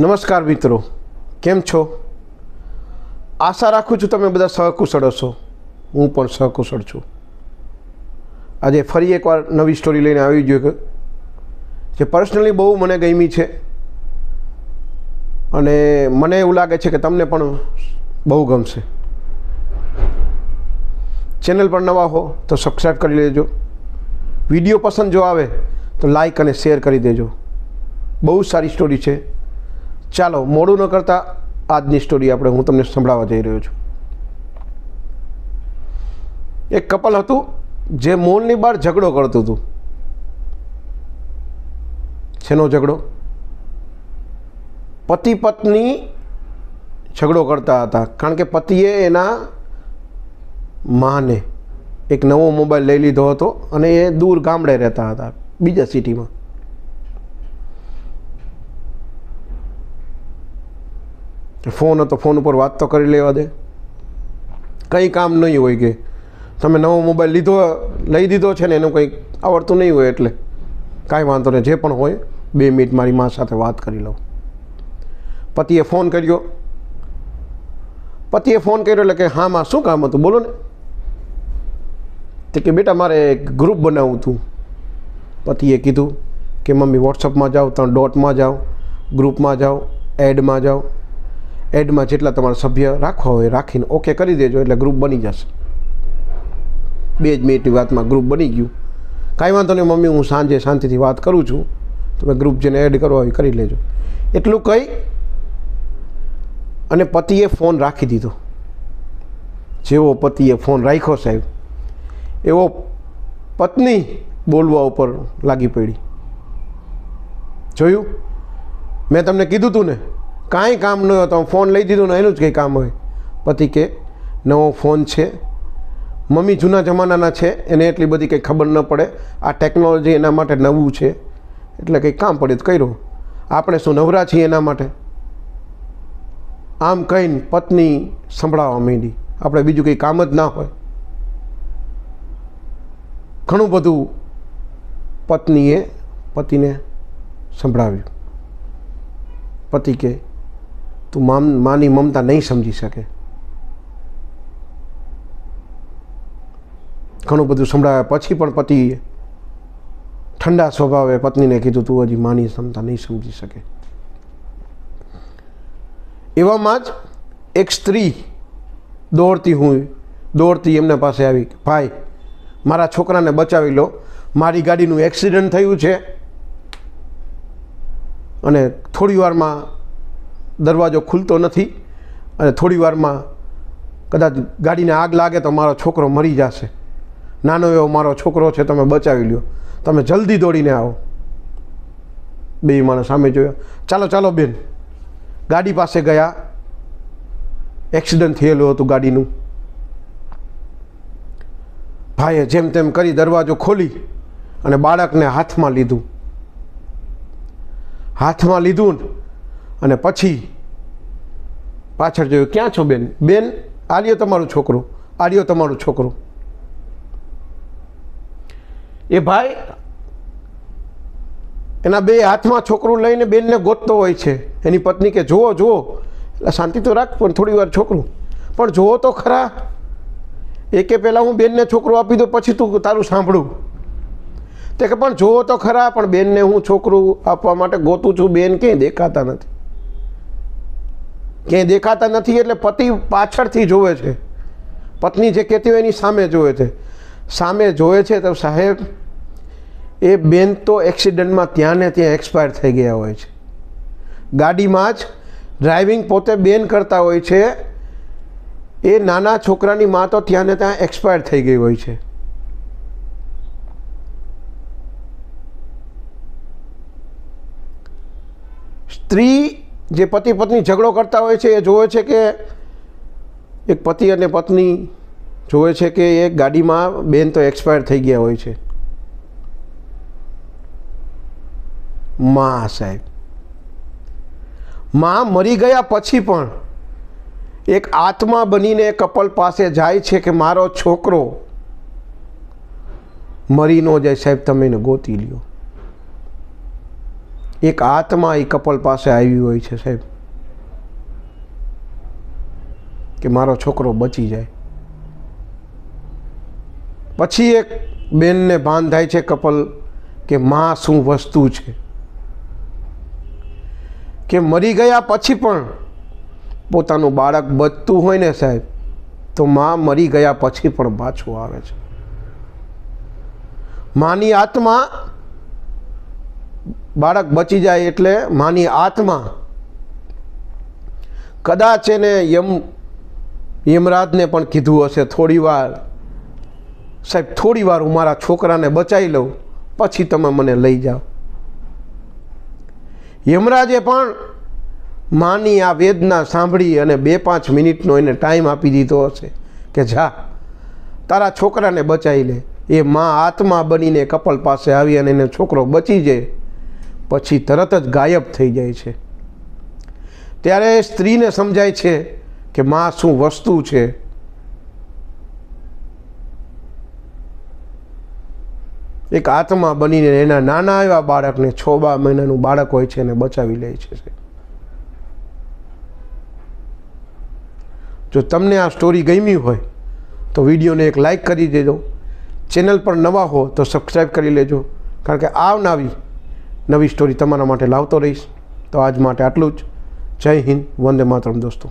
નમસ્કાર મિત્રો, કેમ છો? આશા રાખું છું તમે બધા સહકુશળ હશો. હું પણ સહકુશળ છું. આજે ફરી એકવાર નવી સ્ટોરી લઈને આવી ગયો જે પર્સનલી બહુ મને ગમી છે. અને મને એવું લાગે છે કે તમને પણ બહુ ગમશે. ચેનલ પર નવા હો તો સબસ્ક્રાઈબ કરી લેજો. વીડિયો પસંદ જો આવે તો લાઈક અને શેર કરી દેજો. બહુ સારી સ્ટોરી છે. ચાલો, મોડું ન કરતાં આજની સ્ટોરી આપણે હું તમને સંભળાવવા જઈ રહ્યો છું. એક કપલ હતું જે મોલની બહાર ઝઘડો કરતું હતું. શેનો ઝઘડો? પતિ પત્ની ઝઘડો કરતા હતા. કારણ કે પતિએ એના માને એક નવો મોબાઈલ લઈ લીધો હતો અને એ દૂર ગામડે રહેતા હતા, બીજા સિટીમાં ફોન હતો, ફોન ઉપર વાત તો કરી લેવા દે. કંઈ કામ નહીં હોય કે તમે નવો મોબાઈલ લીધો, લઈ દીધો છે ને એનું કંઈક આવડતું નહીં હોય એટલે. કાંઈ વાંધો નહીં, જે પણ હોય, બે મિનિટ મારી મા સાથે વાત કરી લઉં. પતિએ ફોન કર્યો. પતિએ ફોન કર્યો એટલે કે, હા માં, શું કામ હતું? બોલો ને. તે કે, બેટા, મારે એક ગ્રુપ બનાવવું હતું પતિએ કીધું કે, મમ્મી વોટ્સઅપમાં જાઓ, ત્રણ ડોટમાં જાઓ ગ્રુપમાં જાઓ એડમાં જાઓ. એડમાં જેટલા તમારા સભ્ય રાખવા હોય રાખીને ઓકે કરી દેજો એટલે ગ્રુપ બની જશે. બે જ મિનિટની વાતમાં ગ્રુપ બની ગયું. કાંઈ વાંધો નહીં, મમ્મી, હું સાંજે શાંતિથી વાત કરું છું. તમે ગ્રુપ જેને એડ કરવા હોય કરી લેજો. એટલું કહી અને પતિએ ફોન રાખી દીધો. જેવો પતિએ ફોન રાખ્યો સાહેબ, એવો પત્ની બોલવા ઉપર લાગી પડી. જોયું? મેં તમને કીધું હતું ને કાંઈ કામ ન હતો ફોન લઈ દીધો ને એનું જ કંઈ કામ હોય. પતિ કે, નવો ફોન છે. મમ્મી જૂના જમાનાના છે, એને એટલી બધી કંઈ ખબર ન પડે. આ ટેકનોલોજી એના માટે નવું છે. એટલે કંઈ કામ પડે તો કર્યું. આપણે શું નવરા છીએ એના માટે? આમ કહીને પત્ની સંભળાવવા માંડી. આપણે બીજું કંઈ કામ જ ના હોય. ઘણું બધું પત્નીએ પતિને સંભળાવ્યું. પતિ કે તું માની મમતા નહીં સમજી શકે. ઘણું બધું સંભળાવ્યા પછી પણ પતિએ ઠંડા સ્વભાવે પત્નીને કીધું, તું હજી માની ક્ષમતા નહીં સમજી શકે. એવામાં જ એક સ્ત્રી દોડતી હું, દોડતી એમના પાસે આવી, ભાઈ, મારા છોકરાને બચાવી લો. મારી ગાડીનું એક્સિડન્ટ થયું છે. અને થોડી વારમાં દરવાજો ખુલતો નથી અને થોડી વારમાં કદાચ ગાડીને આગ લાગે તો મારો છોકરો મરી જશે. નાનો એવો મારો છોકરો છે, તમે બચાવી લ્યો. તમે જલ્દી દોડીને આવો. બે માણસ સામે જોયો. ચાલો ચાલો બેન. ગાડી પાસે ગયા. એક્સિડન્ટ થયેલું હતું ગાડીનું. ભાઈએ જેમ તેમ કરી દરવાજો ખોલી અને બાળકને હાથમાં લીધું. હાથમાં લીધું ને અને પછી પાછળ જોયું, ક્યાં છો બેન? બેન, આર્યો તમારું છોકરું, આર્યો તમારું છોકરું. એ ભાઈ એના બે હાથમાં છોકરું લઈને બેનને ગોતતો હોય છે. એની પત્ની કે, જુઓ જુઓ, એટલે શાંતિ તો રાખ, પણ થોડી વાર છોકરું. પણ જુઓ તો ખરા, એકે પહેલાં હું બેનને છોકરું આપી દઉં, પછી તું તારું સાંભળું. તે કે, પણ જુઓ તો ખરા, પણ બેનને હું છોકરું આપવા માટે ગોતું છું, બેન ક્યાંય દેખાતા નથી. ક્યાંય દેખાતા નથી એટલે પતિ પાછળથી જોવે છે. પત્ની જે કહેતી હોય એની સામે જોવે છે. સામે જોવે છે તો સાહેબ, એ બેન તો એક્સિડન્ટમાં ત્યાં ને ત્યાં એક્સપાયર થઈ ગયા હોય છે. ગાડીમાં જ ડ્રાઇવિંગ પોતે બેન કરતા હોય છે. એ નાના છોકરાની મા તો ત્યાં ને ત્યાં એક્સપાયર થઈ ગઈ હોય છે. સ્ત્રી જે પતિ પત્ની ઝઘડો કરતા હોય છે એ જોવે છે કે એક પતિ અને પત્ની જોવે છે કે એક ગાડીમાં બેન તો એક્સપાયર થઈ ગયા હોય છે. માં સાહેબ. મા મરી ગયા પછી પણ એક આત્મા બનીને કપલ પાસે જાય છે કે મારો છોકરો મરી ન જાય સાહેબ, તમે એને ગોતી લ્યો. એક આત્મા એ કપલ પાસે આવી હોય છે, સાહેબ. કે મારો છોકરો બચી જાય. પછી એક બેનને ભાન થાય છે કપલ કે માં શું વસ્તુ છે? કે મરી ગયા પછી પણ પોતાનું બાળક બચતું હોય ને સાહેબ, તો માં મરી ગયા પછી પણ પાછું આવે છે. માની આત્મા બાળક બચી જાય એટલે માની આત્મા કદાચ એને યમ યમરાજને પણ કીધું હશે થોડી વાર સાહેબ થોડી વાર હું મારા છોકરાને બચાવી લઉં, પછી તમે મને લઈ જાઓ. યમરાજે પણ માની આ વેદના સાંભળી અને બે પાંચ મિનિટનો એને ટાઈમ આપી દીધો હશે કે જા, તારા છોકરાને બચાવી લે. એ મા આત્મા બનીને કપલ પાસે આવી અને એને છોકરો બચી જાય. પછી તરત જ ગાયબ થઈ જાય છે. ત્યારે સ્ત્રીને સમજાય છે કે માં શું વસ્તુ છે? એક આત્મા બનીને એના નાના એવા બાળકને છ બાર મહિનાનું બાળક હોય છે એને બચાવી લે છે જો તમને આ સ્ટોરી ગમી હોય, તો વિડીયોને એક લાઈક કરી દેજો. ચેનલ પર નવા હો તો સબસ્ક્રાઈબ કરી લેજો. કારણ કે આવનાવી નવી સ્ટોરી તમારા માટે લાવતો રહીશ. તો આજ માટે આટલું જ. જય હિન્દ, વંદે માતરમ દોસ્તો.